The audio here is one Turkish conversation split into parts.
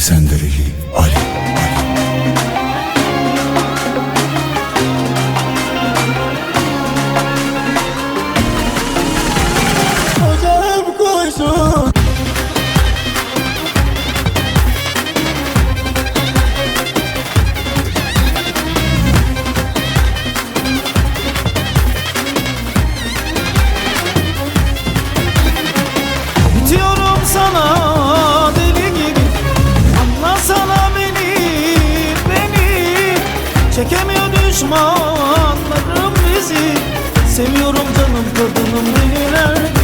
Esenderihi Ali. düşmanlarım bizi. Seviyorum canım kadınım neyler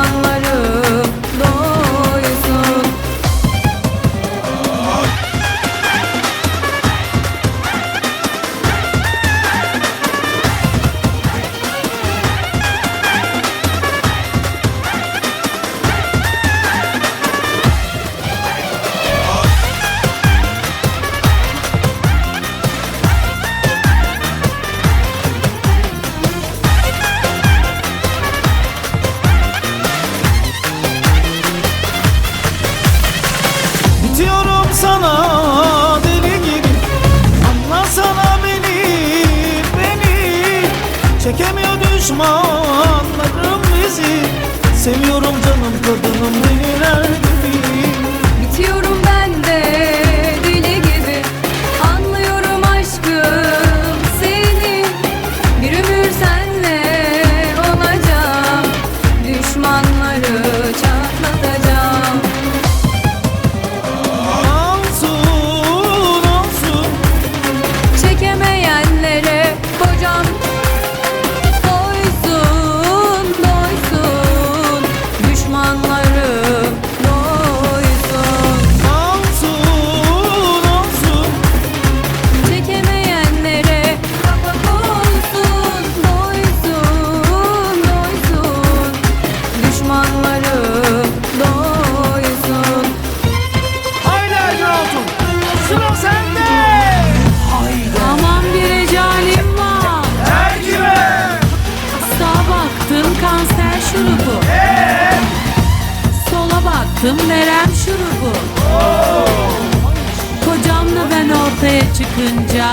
Oh. anlatıyorum sana deli gibi. Anlasana beni, beni. Çekemiyor düşmanlarım bizi. Seviyorum canım kadınım deliler gibi Tüm verem şurubu. Kocamla ben ortaya çıkınca